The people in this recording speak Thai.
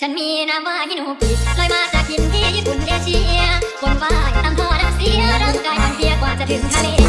ฉันมีนามว่าฮิโนกิลอยมาจากถิ่นที่ญี่ปุ่นเอเชียบนว่ายตั้งท่อน้ำเสียร่างกายมันเพียกว่าจะถึงทะเล